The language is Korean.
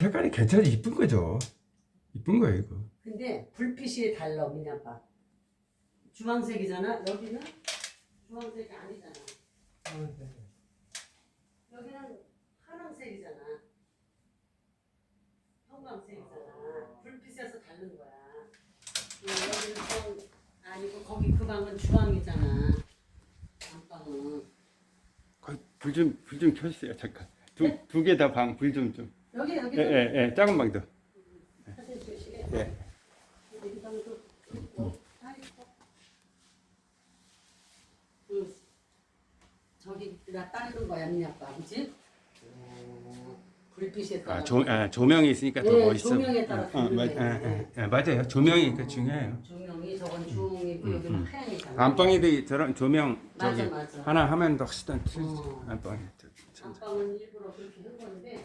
색깔이 괜찮아 이쁜 거죠. 이쁜 거예요 이거. 근데 불빛이 달라 미나빠. 주황색이잖아. 여기는 주황색이 아니잖아. 여기는 파란색이잖아. 형광색이잖아. 불빛에서 다른 거야. 어, 여기는 좀 아니고 거기 그 방은 주황이잖아. 안방은 불 좀 불 좀 켜주세요 잠깐. 두 두 개 다 방 불 좀 좀. 여기 여기 예 예 예, 작은 방도. 주시게. 예. 여기 방도. 응. 저기 나 따르는 거야 미니 아빠 그지? 어, 불빛에 따라. 아, 조, 아 조명이 있으니까 더 예, 멋있어. 조명에 따라 어, 어, 맞, 다르네. 예, 예, 예, 맞아요. 조명이 그 중요해요. 조명이 저건 여기는 음. 하얀이잖아. 안방에도 저런 조명 맞아, 저기 맞아. 하나 하면 더 훨씬 더. 어. 안방에. 저- 저- 안방은 일부러 그렇게 한 건데